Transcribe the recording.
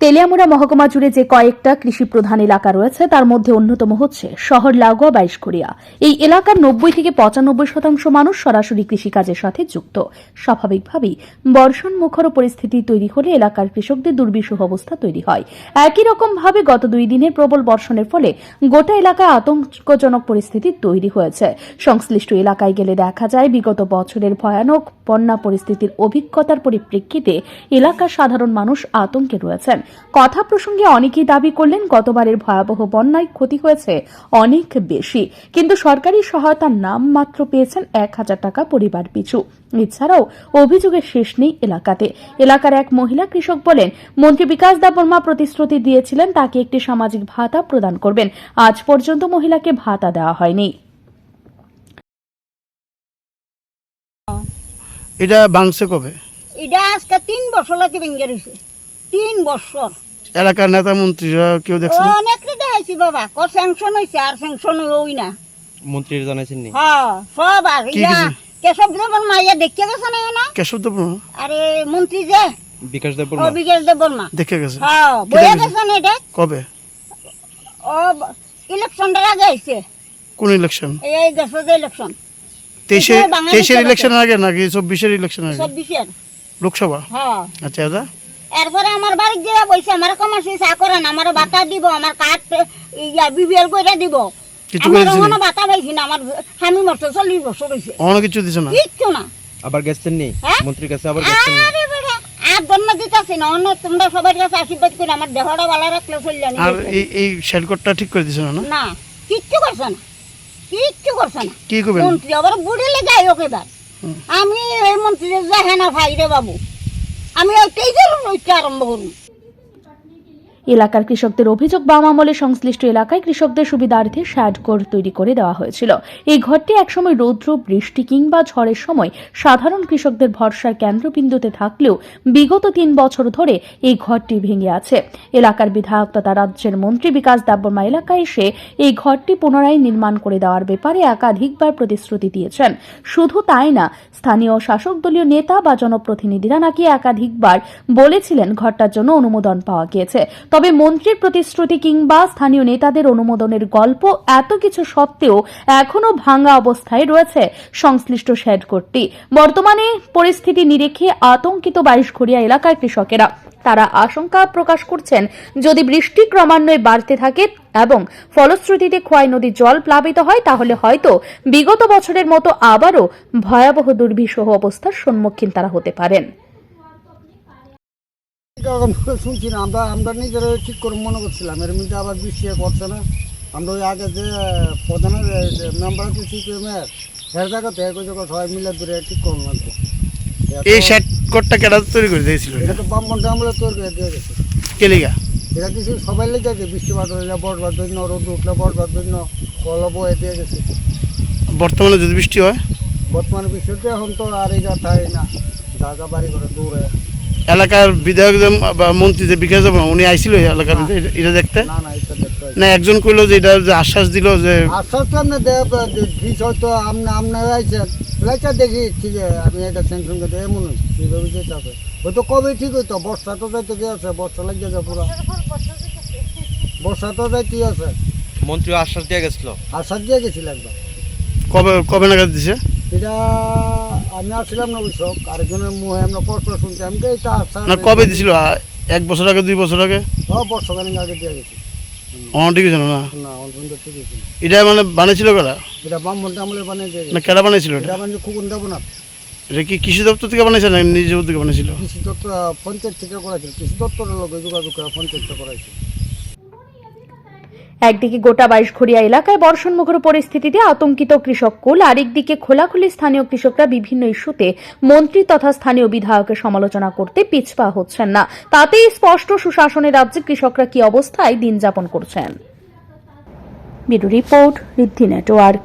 তেলিয়ামুড়া মহকুমা জুড়ে যে কয়েকটা কৃষি প্রধান এলাকা রয়েছে, তার মধ্যে অন্যতম হচ্ছে শহর লাগোয়া বাইশখড়িয়া এই এলাকার নব্বই থেকে পঁচানব্বই শতাংশ মানুষ সরাসরি কৃষিকাজের সাথে যুক্ত। স্বাভাবিকভাবেই বর্ষণ মুখর পরিস্থিতি তৈরি হলে এলাকার কৃষকদের দুর্বিষহ অবস্থা তৈরি হয়। একই রকমভাবে গত দুই দিনের প্রবল বর্ষণের ফলে গোটা এলাকায় আতঙ্কজনক পরিস্থিতি তৈরি হয়েছে। সংশ্লিষ্ট এলাকায় গেলে দেখা যায়, বিগত বছরের ভয়ানক বন্যা পরিস্থিতির অভিজ্ঞতার পরিপ্রেক্ষিতে এলাকার সাধারণ মানুষ আতঙ্কে রয়েছেন। কথা প্রসঙ্গে অনেকেই দাবি করলেন গতবারের ভয়াবহ বন্যায় ক্ষতি হয়েছে অনেক বেশি। কিন্তু সরকারি সহায়তার নাম মাত্র পেয়েছেন এক হাজার টাকা পরিবার পিছু। এছাড়াও অভিযোগের শেষ নেই এলাকাতে। এলাকার এক মহিলা কৃষক বলেন মন্ত্রী বিকাশ দেববর্মা প্রতিশ্রুতি দিয়েছিলেন তাকে একটি সামাজিক ভাতা প্রদান করবেন। আজ পর্যন্ত মহিলাকে ভাতা দেওয়া হয়নি। এটা বাংছে কবে? এটা আজকে তিন বছর লাগে ভেঙে রয়েছে। তিন বছর। এলাকার নেতা মন্ত্রীরা কেউ দেখছেন? অনেক দেখাইছি বাবা ক স্যাংশন হয়েছে আর স্যাংশন হই না। মন্ত্রীর জানাইছেন নি? হ্যাঁ সব আর কি ইয়া? কেশব দেবন মাইয়া দেখতে গেছে না না কেশব দেব আরে মন্ত্রী যে? বিকাশ দেব ও বিকেশ দেবন মা দেখে গেছে। হ্যাঁ বইয়া? গেছে? না এটা? কবে? ও ইলেকশনটার আগে আইছে। কোন ইলেকশন? এই গেছে যে ইলেকশন। তেইশে তেইশের সভা। ইলেকশনের আগে নাকি চব্বিশের ইলেকশন আগে? চব্বিশের। লোকসভা? হ্যাঁ। আচ্ছা দাদা। এরপরে আমার বাড়ির যে বইছে আমার কমাসি চা করেন আমার বাতা দিব আমার কাঠ ইয়া বিবিএল করে দিব। কিছু আমার কোনো বাতা পাইছি না আমার স্বামী মরছে চল্লিশ বছর হয়েছে অনেক কিছু দিছে না? কিচ্ছু না। আবার গেছেন নি হ্যাঁ? মন্ত্রীর কাছে আবার গেছেন নি আরে বেটা আর জন্ম দিতেছি না অন্য তোমরা সবার কাছে আশীর্বাদ করে আমার দেহটা ভালো রাখলে চললেন আর এই এই শেলকোটটা ঠিক করে দিছে না না? না কিচ্ছু করছে না কিচ্ছু করছে না। কি করবেন? মন্ত্রী আবার বুড়িলে যাই হোক এবার। আমি এই মন্ত্রী যাহে না ভাই রে বাবু। আমি ওইটাই যে ওইটা আরম্ভ করুন এলাকার কৃষকদের অভিযোগ বাম আমলে সংশ্লিষ্ট এলাকায় কৃষকদের সুবিধার্থে শ্যাড ঘর তৈরি করে দেওয়া হয়েছিল। এই ঘরটি একসময় রৌদ্র, বৃষ্টি কিংবা ঝড়ের সময় সাধারণ কৃষকদের ভরসার কেন্দ্রবিন্দুতে থাকলেও বিগত তিন বছর ধরে এই ঘরটি ভেঙে আছে। এলাকার বিধায়ক তথা রাজ্যের মন্ত্রী বিকাশ দেববর্মা এলাকায় এসে এই ঘরটি পুনরায় নির্মাণ করে দেওয়ার ব্যাপারে একাধিকবার প্রতিশ্রুতি দিয়েছেন। শুধু তাই না, স্থানীয় শাসক দলীয় নেতা বা জনপ্রতিনিধিরা নাকি একাধিকবার বলেছিলেন ঘরটার জন্য অনুমোদন পাওয়া গিয়েছে। তবে মন্ত্রীর প্রতিশ্রুতি কিংবা স্থানীয় নেতাদের অনুমোদনের গল্প এত কিছু সত্ত্বেও এখনও ভাঙা অবস্থায় রয়েছে সংশ্লিষ্ট শেড কোর্টটি বর্তমানে পরিস্থিতি নিরেখে আতঙ্কিত বাইশঘড়িয়া এলাকার কৃষকেরা। তারা আশঙ্কা প্রকাশ করছেন, যদি বৃষ্টি ক্রমান্বয়ে বাড়তে থাকে এবং ফলশ্রুতিতে খোয়াই নদীর জল প্লাবিত হয়, তাহলে হয়তো বিগত বছরের মতো আবারও ভয়াবহ দুর্বিষহ অবস্থার সম্মুখীন তারা হতে পারেন। এরকম করে শুনছি না আমরা আমরা নিজেরা ঠিক করে মনে করছিলাম এর মধ্যে আবার বৃষ্টি পড়ছে না। আমরা ওই আগে যে প্রধানের মেম্বার আছে সিপিএমের এর জায়গাতে এক জায়গা সবাই মিলে ধরে ঠিক করুন লাগবে এই শেলকোটটা কেটা তৈরি করে দিয়েছিল? এটা তো বামন আমলে তৈরি করে দিয়ে গেছে। কেলিগা? এটা কিছু সবাই লেগে আছে বৃষ্টিপাত হলে বড়বার জন্য রোদ উঠলে বড়বার জন্য কল বয়ে দিয়ে গেছে। বর্তমানে যদি বৃষ্টি হয়? বর্তমানে বৃষ্টিতে এখন তো আর এই যায় না জায়গা বাড়ি করে দূরে। এলাকার বিধায়ক যে বা মন্ত্রী যে বিকাশ দেব উনি আইছিল এই এলাকার এটা- দেখতে? না না দেখতে না একজন কইলো যে এটা যে আশ্বাস দিল যে আশ্বাস তো আপনি দিস হয়তো আপনি আপনার আইছেন। লাইটা দেখি ঠিক আছে আমি এটা স্যাংশন করতে এমন সেইভাবে যেতে হবে। ওই তো কবে ঠিক হইতো বর্ষা তো যাইতে কি আছে বর্ষা লাগে যাবে পুরো। বর্ষা তো যাইতে আছে। মন্ত্রী আশ্বাস দিয়ে গেছিল। আশ্বাস দিয়ে গেছিল একবার। কবে কবে নাগাদ দিছে? এটা আমি আসছিলাম না ওইসব আরেকজনের মুহে আমরা কষ্ট শুনছি। আমি তো এটা আশ্বাস না কবে দিছিল? এক বছর আগে দুই বছর আগে? ও বর্ষাকালীন আগে দিয়ে গেছি। অন ঠিক আছে না? না অল্প ঠিক আছে এটা মানে বানিয়েছিল কারা? এটা বামনটা আমলে বানিয়ে দিয়ে না কেডা বানিয়েছিল এটা? মানে খুকুন দেবো না। এটা কি কৃষি দপ্তর থেকে বানিয়েছে না নিজের উদ্যোগে বানিয়েছিল? কৃষি দপ্তর পঞ্চায়েত থেকে করাইছিল। কৃষি দপ্তরের লোক যোগাযোগ করে পঞ্চায়েত থেকে করাইছিল একদিকে গোটা বাইশঘড়িয়া এলাকায় বর্ষণমুখর পরিস্থিতিতে আতঙ্কিত কৃষক কুল, আরেকদিকে খোলাখুলি স্থানীয় কৃষকরা বিভিন্ন ইস্যুতে মন্ত্রী তথা স্থানীয় বিধায়কের সমালোচনা করতে পিছপা হচ্ছেন না। তাতেই স্পষ্ট সুশাসনের রাজ্যে কৃষকরা কি অবস্থায় দিন যাপন করছেন রিপোর্ট রিদ্ধি নেটওয়ার্ক।